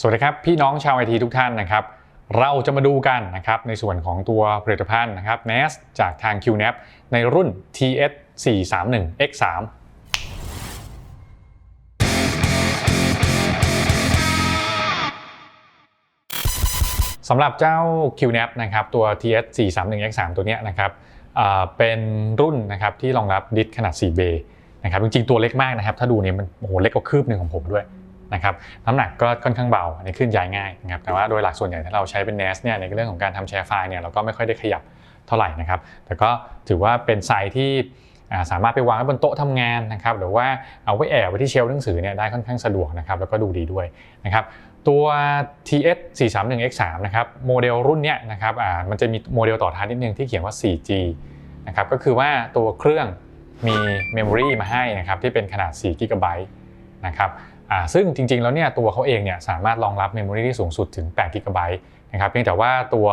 สวัสดีครับ พี่น้องชาวไอทีทุกท่านนะครับ เราจะมาดูกันนะครับในส่วนของตัวผลิตภัณฑ์นะครับ NAS จากทาง QNAP ในรุ่น TS 431 X3 สำหรับเจ้า QNAP นะครับตัว TS 431 X3 ตัวเนี้ยนะครับเป็นรุ่นนะครับที่รองรับดิสขนาด 4 เบนะครับจริงๆ ตัวเล็กมากนะครับ ถ้าดูเนี่ยมันโอ้โหเล็กกว่าคืบหนึ่งของผมด้วย นะครับน้ำหนักก็ค่อนข้างเบาอันนี้ขึ้นย้ายง่ายนะครับแต่ว่าโดยหลักส่วนใหญ่ถ้าเราใช้เป็น NAS เนี่ยในเรื่องของการทำแชร์ไฟล์เนี่ยเราก็ไม่ค่อยได้ขยับเท่าไหร่นะครับแต่ก็ถือว่าเป็นไซส์ที่สามารถไปวางไว้บนโต๊ะทำงานนะครับหรือว่าเอาไว้แอบไว้ที่เชลฟ์หนังสือเนี่ยได้ค่อนข้างสะดวกนะครับแล้วก็ดูดีด้วยนะครับตัว TS 431 X3 นะครับโมเดลรุ่นเนี้ยนะครับมันจะมีโมเดลต่อท้ายนิดนึงที่เขียนว่า 4G นะครับก็คือว่าตัวเครื่องมีเมมโมรีมาให้นะครับที่เป็นขนาด4 g b นะครับ อ่าซึ่งจริงๆแล้วเนี่ยตัวเขาเองเนี่ยสามารถรองรับเมมโมรีที่สูงสุดถึง8 g b นะครับเพียงแต่ว่าตัว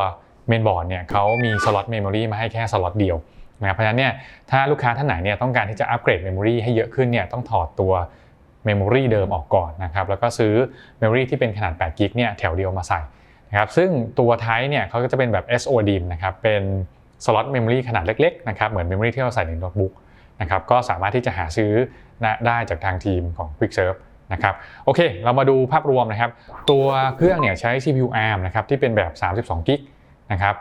เมนบอร์ดเนี่ยเขามีสล็อตเมมโมรีมาให้แค่สล็อตเดียวนะครับเพราะฉะนั้นเนี่ยถ้าลูกค้าท่านไหนเนี่ยต้องการที่จะอัปเกรดเมมโมรีให้เยอะขึ้นเนี่ยต้องถอดตัวเมมโมรีเดิมออกก่อนนะครับแล้วก็ซื้อเมมโมรีที่เป็นขนาด8กิกเนี่ยแถวเดียวมาใส่นะครับซึ่งตัวไทป์เนี่ยเขาก็จะเป็นแบบ SODIMM นะครับเป็นสล็อตเมมโมรีขนาดเล็กๆนะครับเหมือนเมมโมรีที่เราใส่ในโน้ตบุ๊กนะครับก็สามารถที่จะหาซื้อได้จากทางทีมของ QuickServe นะครับโอเค เรามาดูภาพรวมนะครับ ตัวเครื่องเนี่ยใช้ CPU ARM นะครับที่เป็นแบบ 32กิกนะครับ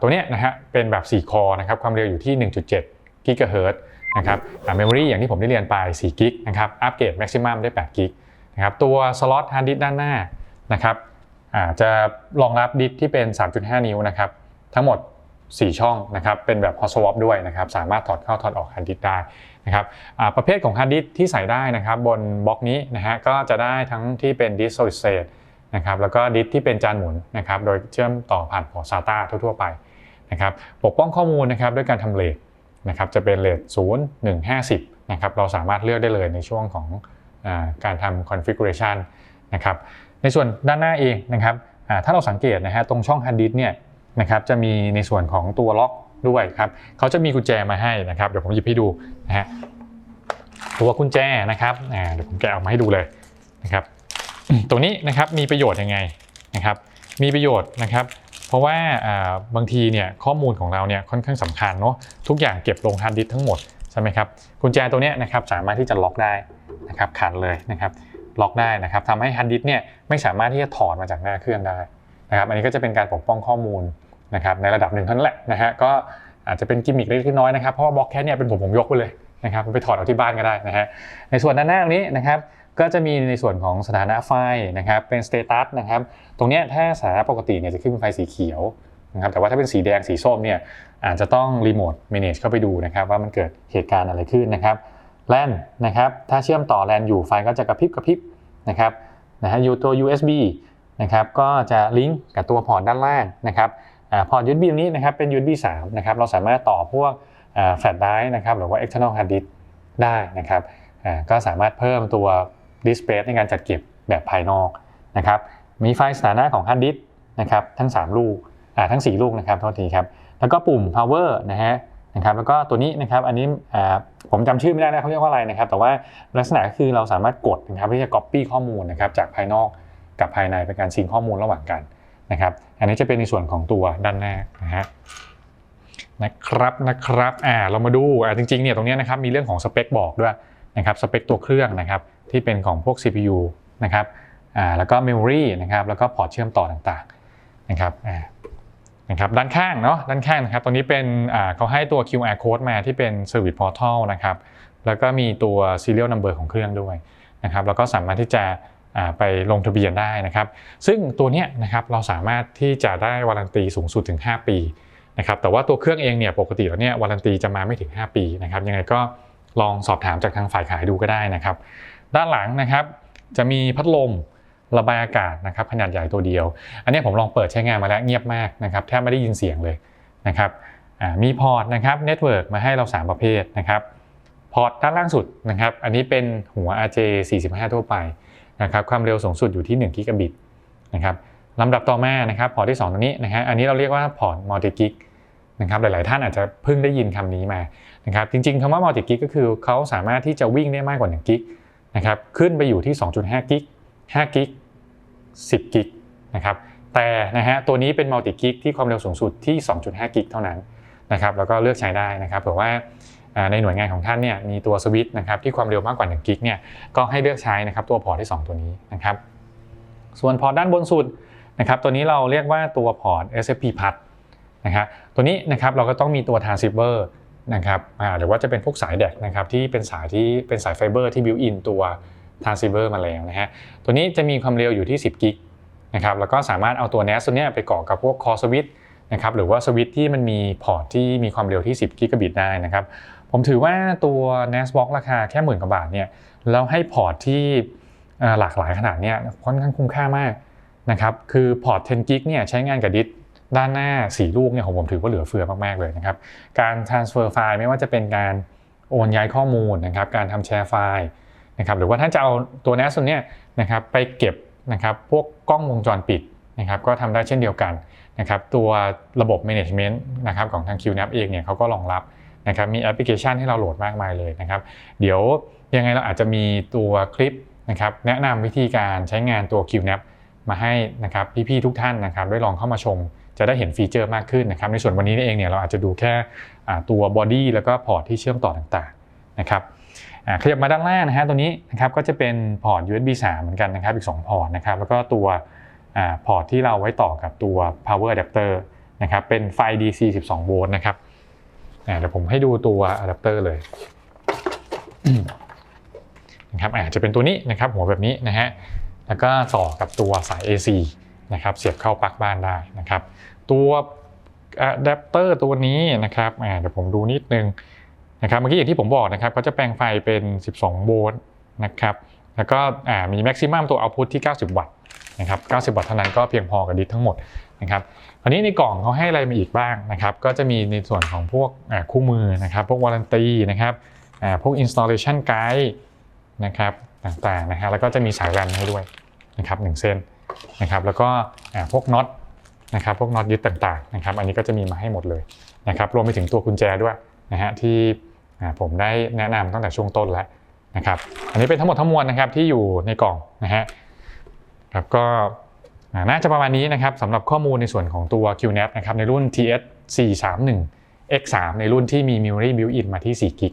ตัวเนี้ยนะฮะเป็นแบบ 4 คอนะครับความเร็วอยู่ที่ 1.7กิกะเฮิรตซ์นะครับเมมโมรีอย่างที่ผมได้เรียนไป4กิกนะครับอัปเกรดแม็กซิมัมได้8กิกนะครับตัวสล็อตฮาร์ดดิสก์ด้านหน้านะครับจะรองรับดิสก์ที่เป็น 3.5 นิ้วนะครับทั้งหมด 4 ช่องนะครับเป็นแบบ hot swap ด้วยนะครับสามารถถอดเข้าถอดออกฮาร์ดดิสก์ได้นะครับประเภทของฮาร์ดดิสก์ที่ใส่ได้นะครับบนบล็อกนี้นะฮะก็จะได้ทั้งที่เป็นดิสก์ solid state นะครับแล้วก็ดิสก์ที่เป็นจานหมุนนะครับโดยเชื่อมต่อผ่านพอร์ต SATA ทั่วๆไปนะครับปกป้องข้อมูลนะครับด้วยการทำเลทนะครับจะเป็นเลท0 1 50นะครับเราสามารถเลือกได้เลยในช่วงของอการทำ configuration นะครับในส่วนด้านหน้าเองนะครับถ้าเราสังเกตนะฮะตรงช่อง hard disk เนี่ย นะครับจะมีในส่วนของตัวล็อกด้วยครับเขาจะมีกุญแจมาให้นะครับเดี๋ยวผมหยิบให้ดูนะฮะตัวกุญแจนะครับอ่าเดี๋ยวผมแกะออกมาให้ดูเลยนะครับตรงนี้นะครับมีประโยชน์ยังไงนะครับมีประโยชน์นะครับ เพราะว่าอ่าบางทีเนี่ยข้อมูลของเราเนี่ยค่อนข้างสำคัญเนาะทุกอย่างเก็บลงฮาร์ดดิสทั้งหมดใช่ไหมครับกุญแจตัวเนี้ยนะครับสามารถที่จะล็อกได้นะครับขันเลยนะครับล็อกได้นะครับทำให้ฮาร์ดดิสเนี่ยไม่สามารถที่จะถอดมาจากหน้าเครื่องได้นะครับอันนี้ก็จะเป็นการปกป้องข้อมูล นะครับในระดับหนึ่งเท่านั้นแหละนะฮะก็อาจจะเป็นกิมมิคเล็กๆน้อยๆนะครับเพราะว่าบล็อกแค่เนี่ยเป็นผมผมยกไปเลยนะครับไปถอดเอาที่บ้านก็ได้นะฮะในส่วนด้านหน้าตรงนี้นะครับก็จะมีในส่วนของสถานะไฟนะครับเป็นสเตตัสนะครับตรงนี้ถ้าสถานะปกติเนี่ยจะขึ้นเป็นไฟสีเขียวนะครับแต่ว่าถ้าเป็นสีแดงสีส้มเนี่ยอาจจะต้องรีโมท manage เข้าไปดูนะครับว่ามันเกิดเหตุการณ์อะไรขึ้นนะครับแลนนะครับถ้าเชื่อมต่อแลนอยู่ไฟก็จะกระพริบกระพริบนะครับนะฮะยูตัว USB นะครับก็จะลิงก์กับตัวพอร์ตด้านล่างนะครับ พอร์ต USB นี้นะครับเป็น USB 3นะครับเราสามารถต่อพวกแฟลชไดรฟ์นะครับหรือว่า external hard disk ได้นะครับก็สามารถเพิ่มตัว disk space ในการจัดเก็บแบบภายนอกนะครับมีไฟสถานะของฮาร์ดดิสก์นะครับทั้ง 3 ลูกทั้ง 4 ลูกนะครับโทษทีครับแล้วก็ปุ่ม power นะฮะนะครับแล้วก็ตัวนี้นะครับอันนี้ผมจำชื่อไม่ได้นะเขาเรียกว่าอะไรนะครับ แต่ว่าลักษณะก็คือเราสามารถกดนะครับที่จะ copy ข้อมูลนะครับจากภายนอกกับภายในเป็นการซิงข้อมูลระหว่างกัน นะครับ อันนี้จะเป็นในส่วนของตัวด้านหน้านะฮะนะครับนะครับอ่าเรามาดูอ่าจริงๆเนี่ยตรงนี้นะครับมีเรื่องของสเปคบอกด้วยนะครับสเปคตัวเครื่องนะครับที่เป็นของพวก CPU นะครับอ่าแล้วก็ Memory นะครับแล้วก็พอร์ตเชื่อมต่อต่างๆนะครับอ่านะครับด้านข้างเนาะด้านข้างนะครับตรงนี้เป็นอ่าเขาให้ตัว QR code มาที่เป็น Service Portal นะครับแล้วก็มีตัว Serial Number ของเครื่องด้วยนะครับแล้วก็สามารถที่จะ ไปลงทะเบียนได้นะครับ ซึ่งตัวเนี้ยนะครับเราสามารถที่จะได้วารันตีสูงสุดถึง 5 ปีนะครับแต่ว่าตัวเครื่องเองเนี่ยปกติแล้วเนี่ยวารันตีจะมาไม่ถึง 5 ปีนะครับยังไงก็ลองสอบถามจากทางฝ่ายขายดูก็ได้นะครับ ด้านหลังนะครับจะมีพัดลมระบายอากาศนะครับขนาดใหญ่ตัวเดียว อันนี้ผมลองเปิดใช้งานมาแล้วเงียบมากนะครับแทบไม่ได้ยินเสียงเลยนะครับมีพอร์ตนะครับเน็ตเวิร์กมาให้เรา 3 ประเภทนะครับพอร์ตด้านล่างสุดนะครับอันนี้เป็นหัว RJ 45 ทั่วไป นะครับความเร็วสูงสุดอยู่ที่1กิกะบิตนะครับลำดับต่อมานะครับพอร์ตที่ 2 ตรงนี้นะฮะอันนี้เราเรียกว่าพอร์ตมัลติกิกนะครับหลาย ๆ ท่านอาจจะเพิ่งได้ยินคำนี้มานะครับจริง ๆคำว่ามัลติกิกก็คือเขาสามารถที่จะวิ่งได้มากกว่า1กิกนะครับขึ้นไปอยู่ที่ 2.5กิก5กิก10กิกนะครับแต่นะฮะตัวนี้เป็นมัลติกิกที่ความเร็วสูงสุดที่ 2.5กิกเท่านั้นนะครับแล้วก็เลือกใช้ได้นะครับเผื่อว่า ในหน่วยงานของท่านเนี่ยมีตัวสวิตช์นะครับที่ความเร็วมากกว่า1กิกเนี่ยก็ให้เลือกใช้นะครับตัวพอร์ตที่ 2 ตัวนี้นะครับส่วนพอร์ตด้านบนสุดนะครับตัวนี้เราเรียกว่าตัวพอร์ต SFP พัดนะครับตัวนี้นะครับเราก็ต้องมีตัว transceiver นะครับหรือว่าจะเป็นพวกสายแดกนะครับที่เป็นสายที่เป็นสายไฟเบอร์ที่ built in ตัว transceiver มาแล้วนะฮะตัวนี้จะมีความเร็วอยู่ที่ 10 กิกนะครับแล้วก็สามารถเอาตัว NAS ตัวเนี้ยไปก่อกับพวก core switch นะครับหรือว่าสวิตช์ที่มันมีพอร์ตที่มีความเร็วที่ 10 กิกะบิตได้นะครับ ผมถือว่าตัว NAS box ราคาแค่หมื่นกว่าบาทเนี่ยแล้วให้พอร์ตที่หลากหลายขนาดเนี้ยค่อนข้างคุ้มค่ามากนะครับคือพอร์ต10กิกเนี่ยใช้งานกับดิสด้านหน้า 4 ลูกเนี่ยของผมถือว่าเหลือเฟือมากๆเลยนะครับการ transfer ไฟล์ไม่ว่าจะเป็นการโอนย้ายข้อมูลนะครับการทำแชร์ไฟล์นะครับหรือว่าท่านจะเอาตัว NAS ตัวเนี้ยนะครับไปเก็บนะครับพวกกล้องวงจรปิดนะครับก็ทำได้เช่นเดียวกันนะครับตัวระบบ management นะครับของทาง QNAP เองเนี่ยเขาก็รองรับ นะครับมีแอปพลิเคชันให้เราโหลดมากมายเลยนะครับ เดี๋ยวยังไงเราอาจจะมีตัวคลิปนะครับแนะนำวิธีการใช้งานตัว QNAP มาให้นะครับพี่ๆทุกท่านนะครับได้ลองเข้ามาชม จะได้เห็นฟีเจอร์มากขึ้นนะครับ ในส่วนวันนี้เองเนี่ยเราอาจจะดูแค่ตัวบอดี้แล้วก็พอร์ตที่เชื่อมต่อต่างๆนะครับขยับมาด้านล่างนะฮะตัวนี้นะครับก็จะเป็นพอร์ต USB 3 เหมือนกันนะครับอีก 2 พอร์ตนะครับแล้วก็ตัวพอร์ตที่เราไว้ต่อกับตัว power adapter นะครับเป็นไฟ DC 12 โวลต์นะครับ เดี๋ยวผมให้ดูตัวอะแดปเตอร์เลยนะครับอาจจะเป็นตัวนี้นะครับหัวแบบนี้นะฮะแล้วก็ต่อกับตัวสาย AC นะครับเสียบเข้าปลั๊กบ้านได้นะครับ ตัวอะแดปเตอร์ตัวนี้นะครับเดี๋ยวผมดูนิดนึงนะครับเมื่อกี้อย่างที่ผมบอกนะครับเขาจะแปลงไฟเป็น 12 โวลต์นะครับแล้วก็มีแม็กซิมัมตัวเอาพุตที่ 90 วัตต์ นะครับ90 วัตต์เท่านั้นก็เพียงพอกับดิสทั้งหมดนะครับคราวนี้ในกล่องเขาให้อะไรมาอีกบ้างนะครับ ก็จะมีในส่วนของพวกคู่มือนะครับ พวกวารันตีนะครับพวก installation guide นะครับต่างๆนะฮะแล้วก็จะมีสายรันให้ด้วยนะครับหนึ่งเส้นนะครับ แล้วก็พวกน็อตนะครับ พวกน็อตยึดต่างๆนะครับ อันนี้ก็จะมีมาให้หมดเลยนะครับ รวมไปถึงตัวกุญแจด้วยนะฮะที่ผมได้แนะนำตั้งแต่ช่วงต้นแล้วนะครับ อันนี้เป็นทั้งหมดทั้งมวลนะครับที่อยู่ในกล่องนะฮะ ครับก็น่าจะประมาณนี้นะครับสำหรับข้อมูลในส่วนของตัว QNAP นะครับในรุ่น TS 431 X3 ในรุ่นที่มี Memory Built-in มาที่4 g b